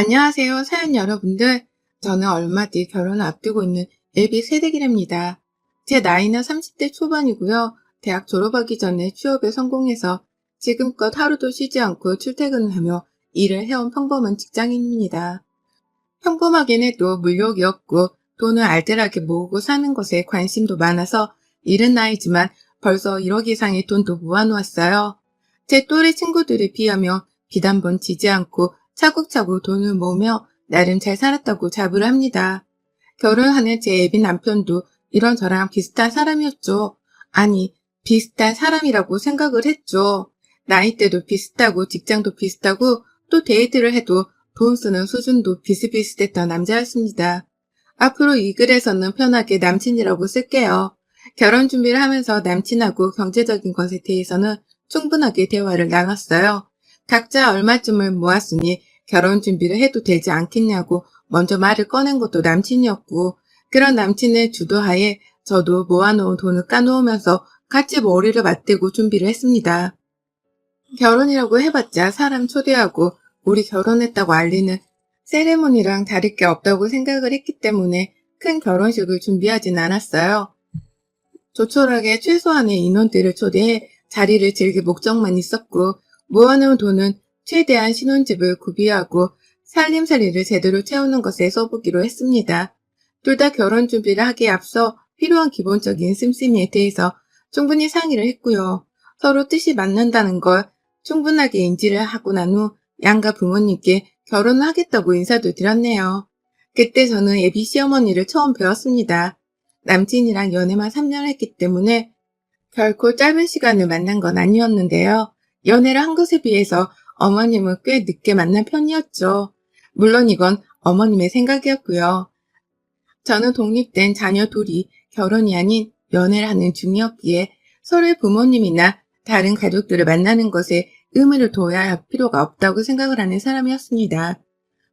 안녕하세요, 사연 여러분들. 저는 얼마 뒤 결혼을 앞두고 있는 예비 새댁이랍니다. 제 나이는 30대 초반이고요. 대학 졸업하기 전에 취업에 성공해서 지금껏 하루도 쉬지 않고 출퇴근을 하며 일을 해온 평범한 직장인입니다. 평범하긴 해도 물욕이 없고 돈을 알뜰하게 모으고 사는 것에 관심도 많아서 이른 나이지만 벌써 1억 이상의 돈도 모아놓았어요. 제 또래 친구들에 비하며 빚한번 지지 않고 차곡차곡 돈을 모으며 나름 잘 살았다고 자부를 합니다. 결혼하는 제 애비 남편도 이런 저랑 비슷한 사람이었죠. 아니, 비슷한 사람이라고 생각을 했죠. 나이대도 비슷하고 직장도 비슷하고 또 데이트를 해도 돈 쓰는 수준도 비슷비슷했던 남자였습니다. 앞으로 이 글에서는 편하게 남친이라고 쓸게요. 결혼 준비를 하면서 남친하고 경제적인 것에 대해서는 충분하게 대화를 나눴어요. 각자 얼마쯤을 모았으니 결혼 준비를 해도 되지 않겠냐고 먼저 말을 꺼낸 것도 남친이었고 그런 남친의 주도하에 저도 모아놓은 돈을 까놓으면서 같이 머리를 맞대고 준비를 했습니다. 결혼이라고 해봤자 사람 초대하고 우리 결혼했다고 알리는 세레모니랑 다를 게 없다고 생각을 했기 때문에 큰 결혼식을 준비하진 않았어요. 조촐하게 최소한의 인원들을 초대해 자리를 즐길 목적만 있었고 모아놓은 돈은 최대한 신혼집을 구비하고 살림살이를 제대로 채우는 것에 써보기로 했습니다. 둘 다 결혼 준비를 하기에 앞서 필요한 기본적인 씀씀이에 대해서 충분히 상의를 했고요. 서로 뜻이 맞는다는 걸 충분하게 인지를 하고 난 후 양가 부모님께 결혼을 하겠다고 인사도 드렸네요. 그때 저는 예비 시어머니를 처음 배웠습니다. 남친이랑 연애만 3년 했기 때문에 결코 짧은 시간을 만난 건 아니었는데요. 연애를 한 것에 비해서 어머님은 꽤 늦게 만난 편이었죠. 물론 이건 어머님의 생각이었고요. 저는 독립된 자녀 둘이 결혼이 아닌 연애를 하는 중이었기에 서로의 부모님이나 다른 가족들을 만나는 것에 의미를 둬야 할 필요가 없다고 생각을 하는 사람이었습니다.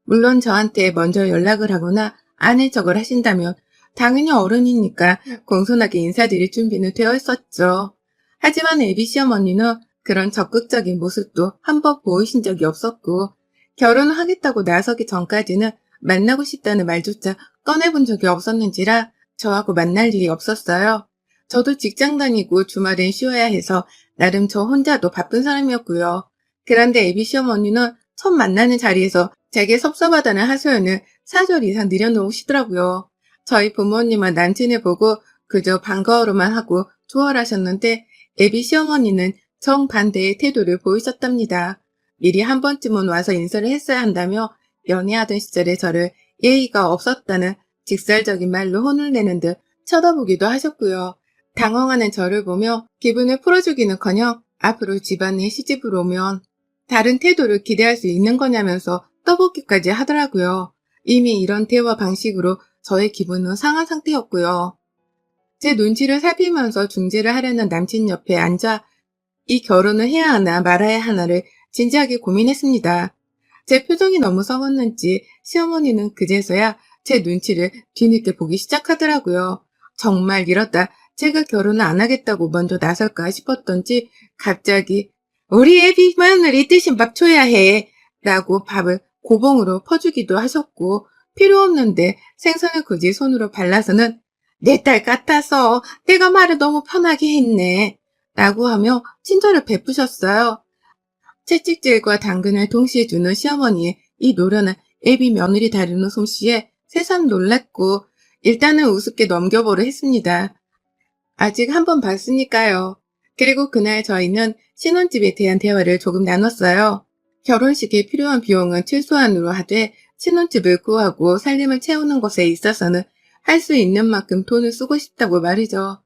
물론 저한테 먼저 연락을 하거나 아내 척을 하신다면 당연히 어른이니까 공손하게 인사드릴 준비는 되어 있었죠. 하지만 에비 시어머니는 그런 적극적인 모습도 한 번 보이신 적이 없었고 결혼을 하겠다고 나서기 전까지는 만나고 싶다는 말조차 꺼내본 적이 없었는지라 저하고 만날 일이 없었어요. 저도 직장 다니고 주말엔 쉬어야 해서 나름 저 혼자도 바쁜 사람이었고요. 그런데 에비 시어머니는 처음 만나는 자리에서 제게 섭섭하다는 하소연을 4절 이상 늘여놓으시더라고요. 저희 부모님은 남친을 보고 그저 반가워로만 하고 좋아를 하셨는데 에비 시어머니는 정반대의 태도를 보이셨답니다. 미리 한 번쯤은 와서 인사를 했어야 한다며 연애하던 시절에 저를 예의가 없었다는 직설적인 말로 혼을 내는 듯 쳐다보기도 하셨고요. 당황하는 저를 보며 기분을 풀어주기는커녕 앞으로 집안에 시집을 오면 다른 태도를 기대할 수 있는 거냐면서 떠보기까지 하더라고요. 이미 이런 대화 방식으로 저의 기분은 상한 상태였고요. 제 눈치를 살피면서 중재를 하려는 남친 옆에 앉아 이 결혼을 해야 하나 말아야 하나를 진지하게 고민했습니다. 제 표정이 너무 썩었는지 시어머니는 그제서야 제 눈치를 뒤늦게 보기 시작하더라고요. 정말 이렇다 제가 결혼을 안 하겠다고 먼저 나설까 싶었던지 갑자기 우리 애비 마늘이 드신 밥 줘야 해 라고 밥을 고봉으로 퍼주기도 하셨고 필요 없는데 생선을 굳이 손으로 발라서는 내 딸 같아서 내가 말을 너무 편하게 했네 라고 하며 친절을 베푸셨어요. 채찍질과 당근을 동시에 주는 시어머니의 이 노련한 애비 며느리 다루는 솜씨에 새삼 놀랐고 일단은 우습게 넘겨보려 했습니다. 아직 한 번 봤으니까요. 그리고 그날 저희는 신혼집에 대한 대화를 조금 나눴어요. 결혼식에 필요한 비용은 최소한으로 하되 신혼집을 구하고 살림을 채우는 것에 있어서는 할 수 있는 만큼 돈을 쓰고 싶다고 말이죠.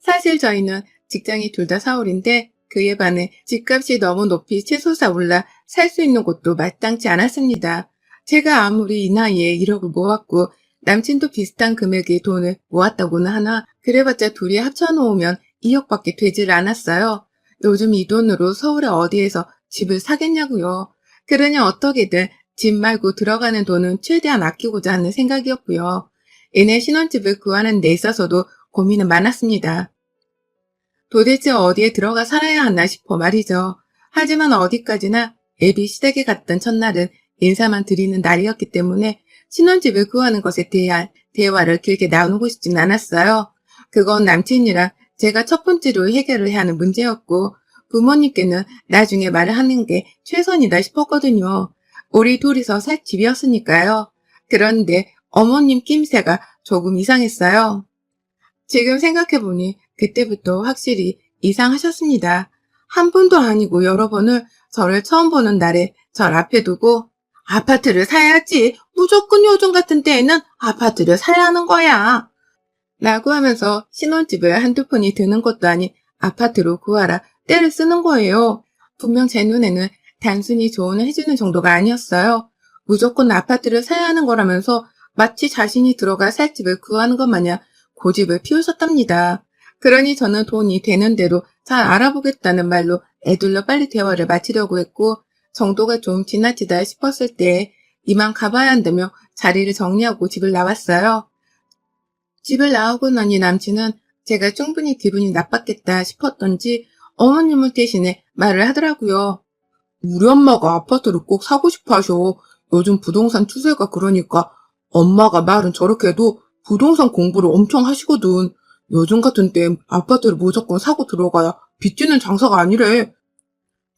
사실 저희는 직장이 둘다 서울인데 그에 반해 집값이 너무 높이 치솟아 올라 살 수 있는 곳도 마땅치 않았습니다. 제가 아무리 이 나이에 1억을 모았고 남친도 비슷한 금액의 돈을 모았다고는 하나 그래봤자 둘이 합쳐놓으면 2억밖에 되질 않았어요. 요즘 이 돈으로 서울에 어디에서 집을 사겠냐고요. 그러니 어떻게든 집 말고 들어가는 돈은 최대한 아끼고자 하는 생각이었고요. 이내 신혼집을 구하는 데 있어서도 고민은 많았습니다. 도대체 어디에 들어가 살아야 하나 싶어 말이죠. 하지만 어디까지나 애비 시댁에 갔던 첫날은 인사만 드리는 날이었기 때문에 신혼집을 구하는 것에 대한 대화를 길게 나누고 싶진 않았어요. 그건 남친이랑 제가 첫 번째로 해결을 해야 하는 문제였고 부모님께는 나중에 말을 하는 게 최선이다 싶었거든요. 우리 둘이서 살 집이었으니까요. 그런데 어머님 낌새가 조금 이상했어요. 지금 생각해보니 그때부터 확실히 이상하셨습니다. 한 번도 아니고 여러 번을 저를 처음 보는 날에 절 앞에 두고 아파트를 사야지. 무조건 요즘 같은 때에는 아파트를 사야 하는 거야. 라고 하면서 신혼집을 한두 푼이 드는 것도 아닌 아파트로 구하라 때를 쓰는 거예요. 분명 제 눈에는 단순히 조언을 해주는 정도가 아니었어요. 무조건 아파트를 사야 하는 거라면서 마치 자신이 들어갈 살 집을 구하는 것 마냥 고집을 피우셨답니다. 그러니 저는 돈이 되는 대로 잘 알아보겠다는 말로 애둘러 빨리 대화를 마치려고 했고 정도가 좀 지나치다 싶었을 때 이만 가봐야 한다며 자리를 정리하고 집을 나왔어요. 집을 나오고 나니 남친은 제가 충분히 기분이 나빴겠다 싶었던지 어머님을 대신해 말을 하더라고요. 우리 엄마가 아파트를 꼭 사고 싶어 하셔. 요즘 부동산 추세가 그러니까 엄마가 말은 저렇게 해도 부동산 공부를 엄청 하시거든. 요즘 같은 때 아파트를 무조건 사고 들어가야 빚지는 장사가 아니래.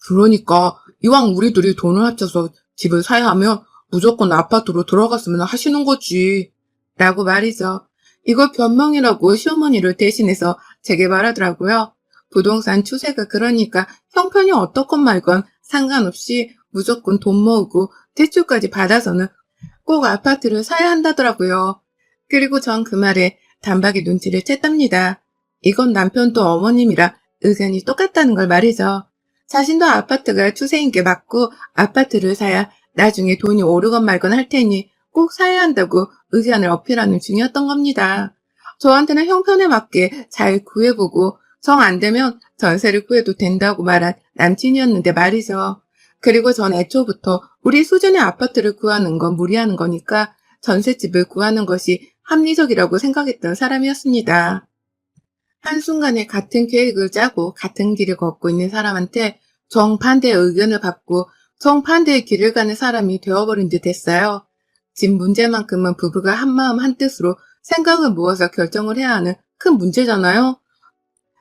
그러니까 이왕 우리 둘이 돈을 합쳐서 집을 사야 하면 무조건 아파트로 들어갔으면 하시는 거지. 라고 말이죠. 이거 변명이라고 시어머니를 대신해서 제게 말하더라고요. 부동산 추세가 그러니까 형편이 어떻건 말건 상관없이 무조건 돈 모으고 대출까지 받아서는 꼭 아파트를 사야 한다더라고요. 그리고 전 그 말에 단박에 눈치를 챘답니다. 이건 남편도 어머님이라 의견이 똑같다는 걸 말이죠. 자신도 아파트가 추세인 게 맞고 아파트를 사야 나중에 돈이 오르건 말건 할 테니 꼭 사야 한다고 의견을 어필하는 중이었던 겁니다. 저한테는 형편에 맞게 잘 구해보고 정 안 되면 전세를 구해도 된다고 말한 남친이었는데 말이죠. 그리고 전 애초부터 우리 수준의 아파트를 구하는 건 무리하는 거니까 전셋집을 구하는 것이 합리적이라고 생각했던 사람이었습니다. 한순간에 같은 계획을 짜고 같은 길을 걷고 있는 사람한테 정반대의 의견을 받고 정반대의 길을 가는 사람이 되어버린 듯 했어요. 집 문제만큼은 부부가 한마음 한뜻으로 생각을 모아서 결정을 해야 하는 큰 문제잖아요.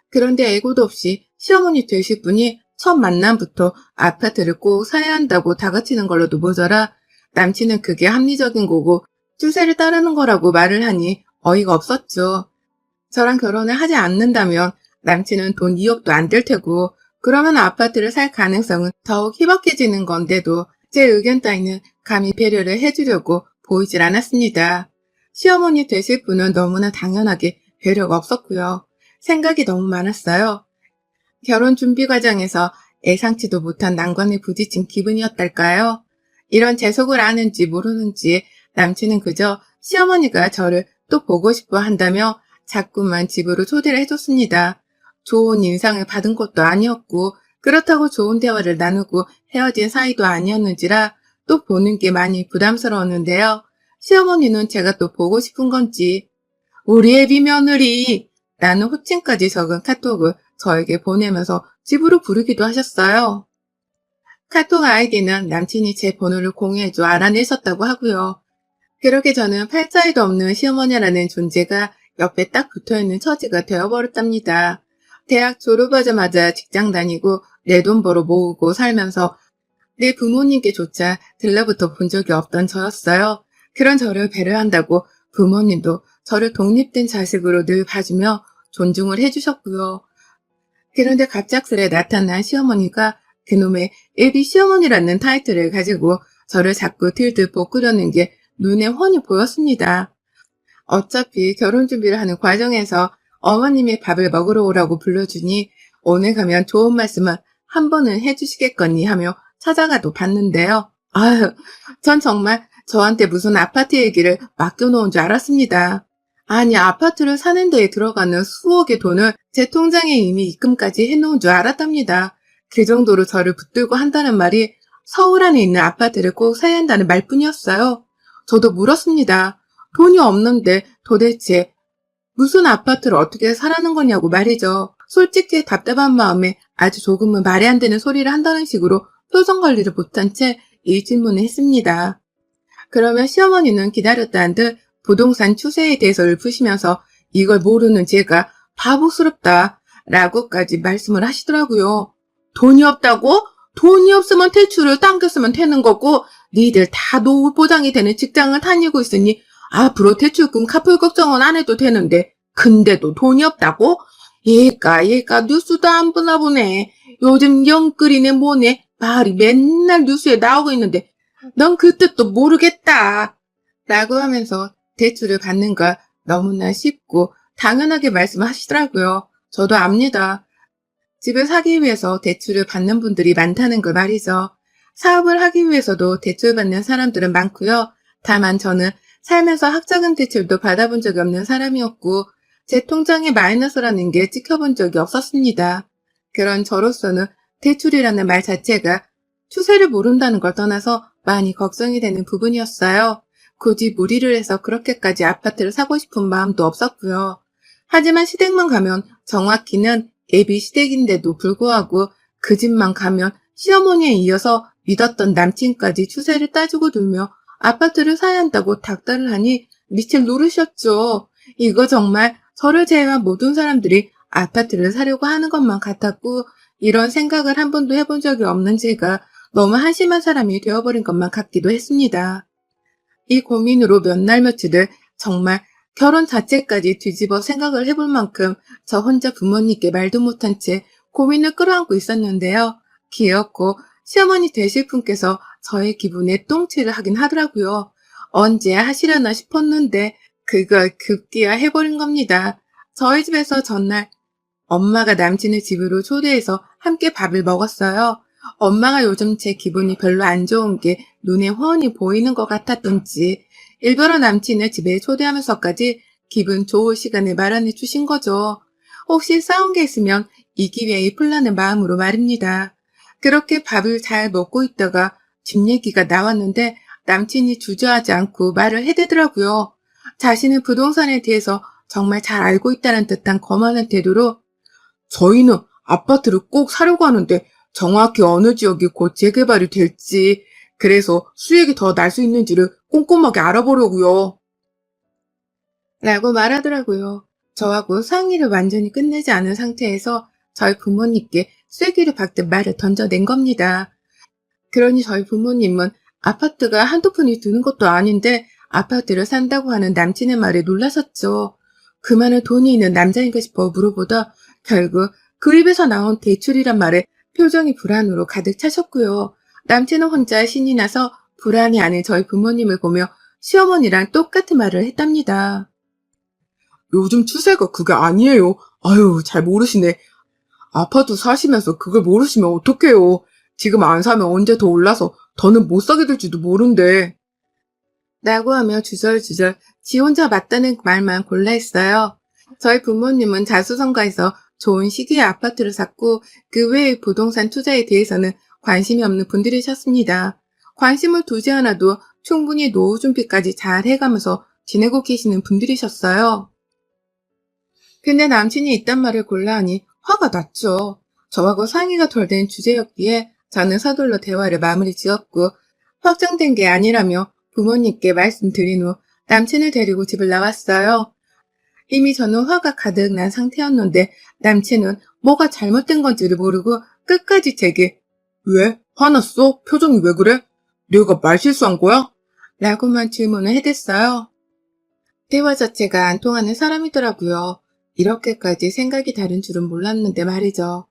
그런데 애고도 없이 시어머니 되실 분이 첫 만남부터 아파트를 꼭 사야 한다고 다그치는 걸로도 모자라 남친은 그게 합리적인 거고 추세를 따르는 거라고 말을 하니 어이가 없었죠. 저랑 결혼을 하지 않는다면 남친은 돈 2억도 안 될 테고 그러면 아파트를 살 가능성은 더욱 희박해지는 건데도 제 의견 따위는 감히 배려를 해주려고 보이질 않았습니다. 시어머니 되실 분은 너무나 당연하게 배려가 없었고요. 생각이 너무 많았어요. 결혼 준비 과정에서 예상치도 못한 난관에 부딪힌 기분이었달까요? 이런 제 속을 아는지 모르는지 남친은 그저 시어머니가 저를 또 보고 싶어 한다며 자꾸만 집으로 초대를 해줬습니다. 좋은 인상을 받은 것도 아니었고 그렇다고 좋은 대화를 나누고 헤어진 사이도 아니었는지라 또 보는 게 많이 부담스러웠는데요. 시어머니는 제가 또 보고 싶은 건지 우리 애비 며느리 라는 호칭까지 적은 카톡을 저에게 보내면서 집으로 부르기도 하셨어요. 카톡 아이디는 남친이 제 번호를 공유해줘 알아냈었다고 하고요. 그렇게 저는 팔자에도 없는 시어머니라는 존재가 옆에 딱 붙어있는 처지가 되어버렸답니다. 대학 졸업하자마자 직장 다니고 내 돈 벌어 모으고 살면서 내 부모님께조차 들러붙어 본 적이 없던 저였어요. 그런 저를 배려한다고 부모님도 저를 독립된 자식으로 늘 봐주며 존중을 해주셨고요. 그런데 갑작스레 나타난 시어머니가 그놈의 예비 시어머니라는 타이틀을 가지고 저를 자꾸 들들 볶으려는 게 눈에 훤히 보였습니다. 어차피 결혼 준비를 하는 과정에서 어머님이 밥을 먹으러 오라고 불러주니 오늘 가면 좋은 말씀은 한 번은 해주시겠거니 하며 찾아가도 봤는데요. 아유, 전 정말 저한테 무슨 아파트 얘기를 맡겨놓은 줄 알았습니다. 아니, 아파트를 사는 데에 들어가는 수억의 돈을 제 통장에 이미 입금까지 해놓은 줄 알았답니다. 그 정도로 저를 붙들고 한다는 말이 서울 안에 있는 아파트를 꼭 사야 한다는 말뿐이었어요. 저도 물었습니다. 돈이 없는데 도대체 무슨 아파트를 어떻게 사라는 거냐고 말이죠. 솔직히 답답한 마음에 아주 조금은 말이 안 되는 소리를 한다는 식으로 표정 관리를 못한 채 이 질문을 했습니다. 그러면 시어머니는 기다렸다는 듯 부동산 추세에 대해서를 푸시면서 이걸 모르는 제가 바보스럽다 라고까지 말씀을 하시더라고요. 돈이 없다고? 돈이 없으면 대출을 당겼으면 되는 거고 니들 다 노후 보장이 되는 직장을 다니고 있으니 앞으로 대출금 갚을 걱정은 안 해도 되는데 근데도 돈이 없다고? 얘가 얘가 뉴스도 안 보나 보네. 요즘 영끌이네 뭐네 말이 맨날 뉴스에 나오고 있는데 넌 그 뜻도 모르겠다. 라고 하면서 대출을 받는 걸 너무나 쉽고 당연하게 말씀하시더라고요. 저도 압니다. 집을 사기 위해서 대출을 받는 분들이 많다는 걸 말이죠. 사업을 하기 위해서도 대출받는 사람들은 많고요. 다만 저는 살면서 학자금 대출도 받아본 적이 없는 사람이었고 제 통장에 마이너스라는 게 찍혀본 적이 없었습니다. 그런 저로서는 대출이라는 말 자체가 추세를 모른다는 걸 떠나서 많이 걱정이 되는 부분이었어요. 굳이 무리를 해서 그렇게까지 아파트를 사고 싶은 마음도 없었고요. 하지만 시댁만 가면 정확히는 예비 시댁인데도 불구하고 그 집만 가면 시어머니에 이어서 믿었던 남친까지 추세를 따지고 돌며 아파트를 사야 한다고 닥달을 하니 미칠 노릇이었죠. 이거 정말 저를 제외한 모든 사람들이 아파트를 사려고 하는 것만 같았고 이런 생각을 한 번도 해본 적이 없는 제가 너무 한심한 사람이 되어버린 것만 같기도 했습니다. 이 고민으로 몇 날 며칠을 정말 결혼 자체까지 뒤집어 생각을 해볼 만큼 저 혼자 부모님께 말도 못한 채 고민을 끌어안고 있었는데요. 귀엽고 시어머니 되실 분께서 저의 기분에 똥칠을 하긴 하더라고요. 언제 하시려나 싶었는데 그걸 급기야 해버린 겁니다. 저희 집에서 전날 엄마가 남친을 집으로 초대해서 함께 밥을 먹었어요. 엄마가 요즘 제 기분이 별로 안 좋은 게 눈에 훤히 보이는 것 같았던지 일부러 남친을 집에 초대하면서까지 기분 좋을 시간을 마련해 주신 거죠. 혹시 싸운 게 있으면 이 기회에 풀라는 마음으로 말입니다. 그렇게 밥을 잘 먹고 있다가 집 얘기가 나왔는데 남친이 주저하지 않고 말을 해대더라고요. 자신은 부동산에 대해서 정말 잘 알고 있다는 듯한 거만한 태도로 저희는 아파트를 꼭 사려고 하는데 정확히 어느 지역이 곧 재개발이 될지 그래서 수익이 더 날 수 있는지를 꼼꼼하게 알아보려고요. 라고 말하더라고요. 저하고 상의를 완전히 끝내지 않은 상태에서 저희 부모님께 쐐기를 박듯 말을 던져낸 겁니다. 그러니 저희 부모님은 아파트가 한두 푼이 드는 것도 아닌데 아파트를 산다고 하는 남친의 말에 놀라셨죠. 그만한 돈이 있는 남자인가 싶어 물어보다 결국 그 입에서 나온 대출이란 말에 표정이 불안으로 가득 차셨고요. 남친은 혼자 신이 나서 불안이 아닌 저희 부모님을 보며 시어머니랑 똑같은 말을 했답니다. 요즘 추세가 그게 아니에요. 아유, 잘 모르시네. 아파트 사시면서 그걸 모르시면 어떡해요. 지금 안 사면 언제 더 올라서 더는 못 사게 될지도 모른대. 라고 하며 주절주절 지 혼자 맞다는 말만 골라 했어요. 저희 부모님은 자수성가해서 좋은 시기에 아파트를 샀고 그 외의 부동산 투자에 대해서는 관심이 없는 분들이셨습니다. 관심을 두지 않아도 충분히 노후 준비까지 잘 해가면서 지내고 계시는 분들이셨어요. 근데 남친이 이딴 말을 골라하니 화가 났죠. 저하고 상의가 덜 된 주제였기에 저는 서둘러 대화를 마무리 지었고 확정된 게 아니라며 부모님께 말씀드린 후 남친을 데리고 집을 나왔어요. 이미 저는 화가 가득 난 상태였는데 남친은 뭐가 잘못된 건지를 모르고 끝까지 제게 왜? 화났어? 표정이 왜 그래? 내가 말 실수한 거야? 라고만 질문을 해댔어요. 대화 자체가 안 통하는 사람이더라고요. 이렇게까지 생각이 다른 줄은 몰랐는데 말이죠.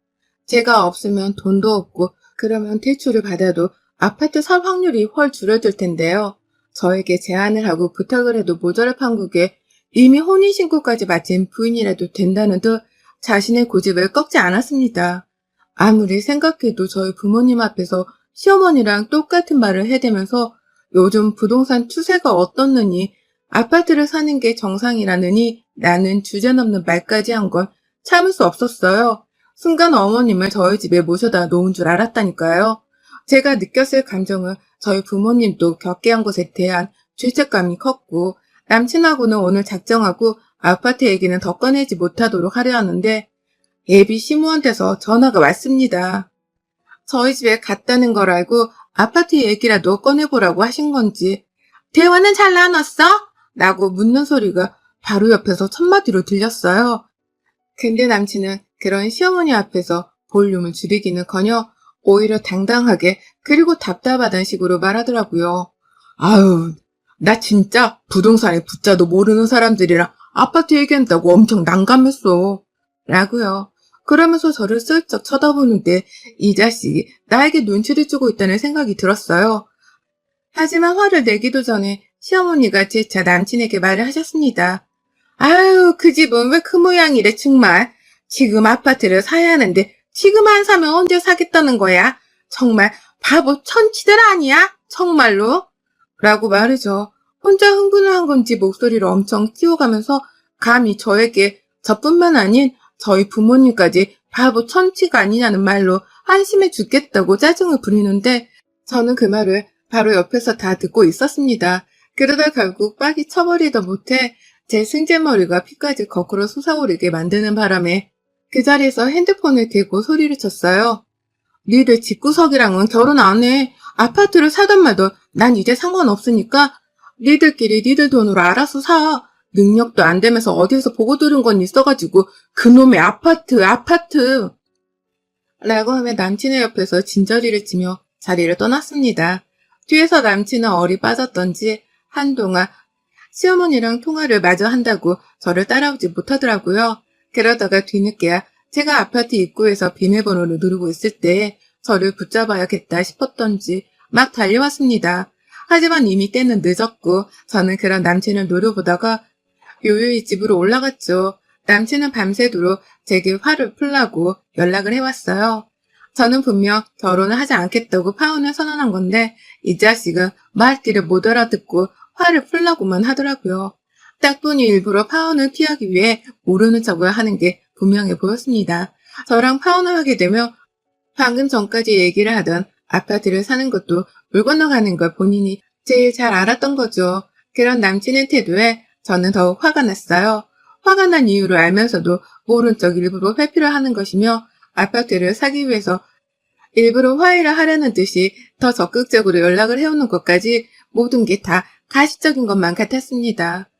제가 없으면 돈도 없고 그러면 대출을 받아도 아파트 살 확률이 훨 줄어들 텐데요. 저에게 제안을 하고 부탁을 해도 모자랄 판국에 이미 혼인신고까지 마친 부인이라도 된다는 듯 자신의 고집을 꺾지 않았습니다. 아무리 생각해도 저희 부모님 앞에서 시어머니랑 똑같은 말을 해대면서 요즘 부동산 추세가 어떻느니 아파트를 사는 게 정상이라느니 나는 주제넘는 말까지 한 건 참을 수 없었어요. 순간 어머님을 저희 집에 모셔다 놓은 줄 알았다니까요. 제가 느꼈을 감정은 저희 부모님도 겪게 한 것에 대한 죄책감이 컸고 남친하고는 오늘 작정하고 아파트 얘기는 더 꺼내지 못하도록 하려 하는데 예비 시무한테서 전화가 왔습니다. 저희 집에 갔다는 걸 알고 아파트 얘기라도 꺼내보라고 하신 건지 대화는 잘 나눴어? 라고 묻는 소리가 바로 옆에서 첫마디로 들렸어요. 근데 남친은 그런 시어머니 앞에서 볼륨을 줄이기는커녕 오히려 당당하게 그리고 답답하다는 식으로 말하더라고요. 아유, 나 진짜 부동산에 붙자도 모르는 사람들이랑 아파트 얘기한다고 엄청 난감했어. 라고요. 그러면서 저를 슬쩍 쳐다보는데 이 자식이 나에게 눈치를 주고 있다는 생각이 들었어요. 하지만 화를 내기도 전에 시어머니가 재차 남친에게 말을 하셨습니다. 아유, 그 집은 왜 그 모양이래, 정말. 지금 아파트를 사야 하는데 지금 안 사면 언제 사겠다는 거야? 정말 바보 천치들 아니야? 정말로? 라고 말이죠. 혼자 흥분을 한 건지 목소리를 엄청 띄워가면서 감히 저에게 저뿐만 아닌 저희 부모님까지 바보 천치가 아니냐는 말로 한심해 죽겠다고 짜증을 부리는데 저는 그 말을 바로 옆에서 다 듣고 있었습니다. 그러다 결국 빡이 쳐버리다 못해 제 승재머리가 피까지 거꾸로 솟아오르게 만드는 바람에 그 자리에서 핸드폰을 대고 소리를 쳤어요. 니들 집구석이랑은 결혼 안 해. 아파트를 사든 말든 난 이제 상관없으니까 니들끼리 니들 돈으로 알아서 사. 능력도 안 되면서 어디에서 보고 들은 건 있어가지고 그놈의 아파트, 아파트. 라고 하며 남친의 옆에서 진저리를 치며 자리를 떠났습니다. 뒤에서 남친은 얼이 빠졌던지 한동안 시어머니랑 통화를 마저 한다고 저를 따라오지 못하더라고요. 그러다가 뒤늦게야 제가 아파트 입구에서 비밀번호를 누르고 있을 때 저를 붙잡아야겠다 싶었던지 막 달려왔습니다. 하지만 이미 때는 늦었고 저는 그런 남친을 노려보다가 요요히 집으로 올라갔죠. 남친은 밤새도록 제게 화를 풀라고 연락을 해왔어요. 저는 분명 결혼을 하지 않겠다고 파혼을 선언한 건데 이 자식은 말귀를 못 알아듣고 화를 풀라고만 하더라고요. 딱 보니 일부러 파혼을 피하기 위해 모르는 척을 하는 게 분명해 보였습니다. 저랑 파혼을 하게 되면 방금 전까지 얘기를 하던 아파트를 사는 것도 물 건너가는 걸 본인이 제일 잘 알았던 거죠. 그런 남친의 태도에 저는 더욱 화가 났어요. 화가 난 이유를 알면서도 모른 척 일부러 회피를 하는 것이며 아파트를 사기 위해서 일부러 화해를 하려는 듯이 더 적극적으로 연락을 해오는 것까지 모든 게 다 가시적인 것만 같았습니다.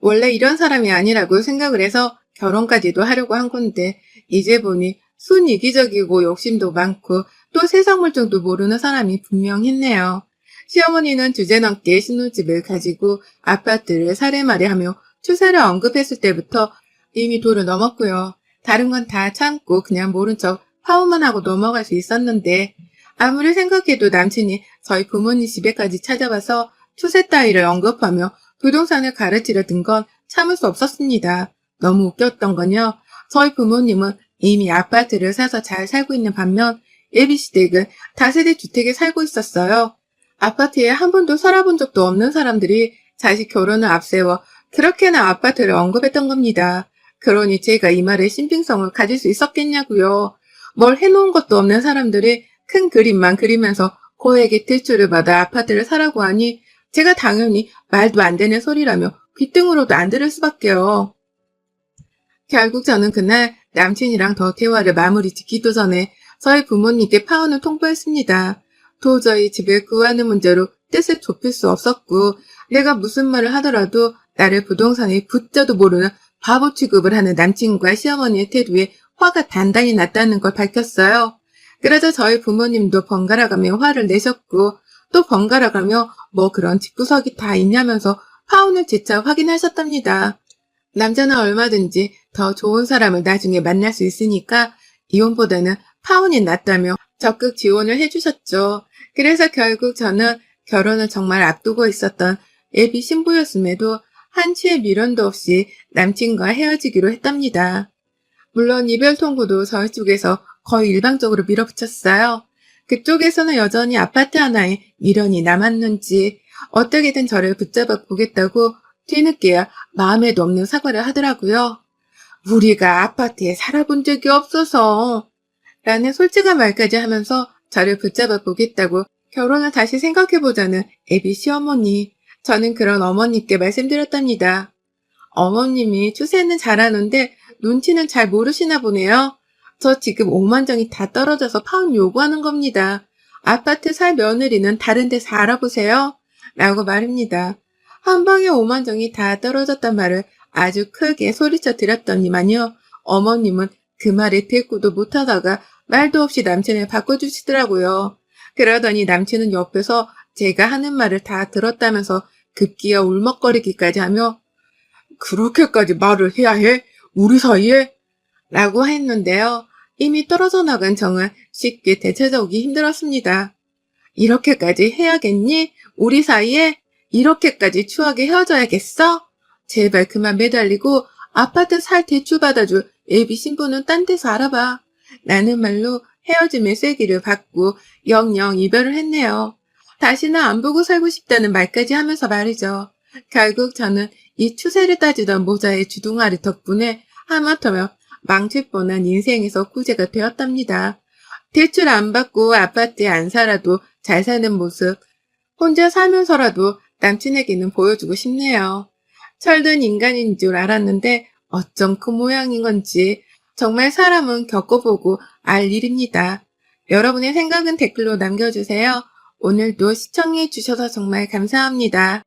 원래 이런 사람이 아니라고 생각을 해서 결혼까지도 하려고 한 건데 이제 보니 순 이기적이고 욕심도 많고 또 세상 물정도 모르는 사람이 분명했네요. 시어머니는 주제넘게 신혼집을 가지고 아파트를 사례말이하며 추세를 언급했을 때부터 이미 도를 넘었고요. 다른 건 다 참고 그냥 모른 척 파혼만 하고 넘어갈 수 있었는데 아무리 생각해도 남친이 저희 부모님 집에까지 찾아와서 추세 따위를 언급하며 부동산을 가르치려 든 건 참을 수 없었습니다. 너무 웃겼던 건요. 저희 부모님은 이미 아파트를 사서 잘 살고 있는 반면 예비시댁은 다세대 주택에 살고 있었어요. 아파트에 한 번도 살아본 적도 없는 사람들이 자식 결혼을 앞세워 그렇게나 아파트를 언급했던 겁니다. 그러니 제가 이 말에 신빙성을 가질 수 있었겠냐고요. 뭘 해놓은 것도 없는 사람들이 큰 그림만 그리면서 고액의 대출을 받아 아파트를 사라고 하니 제가 당연히 말도 안 되는 소리라며 귀등으로도 안 들을 수밖에요. 결국 저는 그날 남친이랑 더 대화를 마무리 짓기도 전에 저희 부모님께 파혼을 통보했습니다. 도저히 집을 구하는 문제로 뜻을 좁힐 수 없었고 내가 무슨 말을 하더라도 나를 부동산에 붙자도 모르는 바보 취급을 하는 남친과 시어머니의 태도에 화가 단단히 났다는 걸 밝혔어요. 그러자 저희 부모님도 번갈아가며 화를 내셨고 또 번갈아 가며 뭐 그런 집구석이 다 있냐면서 파혼을 재차 확인하셨답니다. 남자는 얼마든지 더 좋은 사람을 나중에 만날 수 있으니까 이혼보다는 파혼이 낫다며 적극 지원을 해주셨죠. 그래서 결국 저는 결혼을 정말 앞두고 있었던 예비 신부였음에도 한치의 미련도 없이 남친과 헤어지기로 했답니다. 물론 이별 통보도 저희 쪽에서 거의 일방적으로 밀어붙였어요. 그쪽에서는 여전히 아파트 하나에 미련이 남았는지 어떻게든 저를 붙잡아 보겠다고 뒤늦게야 마음에도 없는 사과를 하더라고요. 우리가 아파트에 살아본 적이 없어서 라는 솔직한 말까지 하면서 저를 붙잡아 보겠다고 결혼을 다시 생각해보자는 애비 시어머니. 저는 그런 어머님께 말씀드렸답니다. 어머님이 추세는 잘하는데 눈치는 잘 모르시나 보네요. 저 지금 5만 정이 다 떨어져서 파운 요구하는 겁니다. 아파트 살 며느리는 다른 데서 알아보세요. 라고 말입니다. 한 방에 오만정이 다 떨어졌단 말을 아주 크게 소리쳐 드렸더니만요. 어머님은 그 말에 대꾸도 못하다가 말도 없이 남친을 바꿔주시더라고요. 그러더니 남친은 옆에서 제가 하는 말을 다 들었다면서 급기야 울먹거리기까지 하며 그렇게까지 말을 해야 해? 우리 사이에? 라고 했는데요. 이미 떨어져 나간 정은 쉽게 되찾아오기 힘들었습니다. 이렇게까지 해야겠니? 우리 사이에? 이렇게까지 추하게 헤어져야겠어? 제발 그만 매달리고 아파트 살 대출 받아줄 예비 신부는 딴 데서 알아봐. 라는 말로 헤어짐의 쐐기를 받고 영영 이별을 했네요. 다시는 안 보고 살고 싶다는 말까지 하면서 말이죠. 결국 저는 이 추세를 따지던 모자의 주둥아리 덕분에 하마터면 망칠 뻔한 인생에서 구제가 되었답니다. 대출 안 받고 아파트에 안 살아도 잘 사는 모습, 혼자 살면서라도 남친에게는 보여주고 싶네요. 철든 인간인 줄 알았는데 어쩜 그 모양인 건지 정말 사람은 겪어보고 알 일입니다. 여러분의 생각은 댓글로 남겨주세요. 오늘도 시청해 주셔서 정말 감사합니다.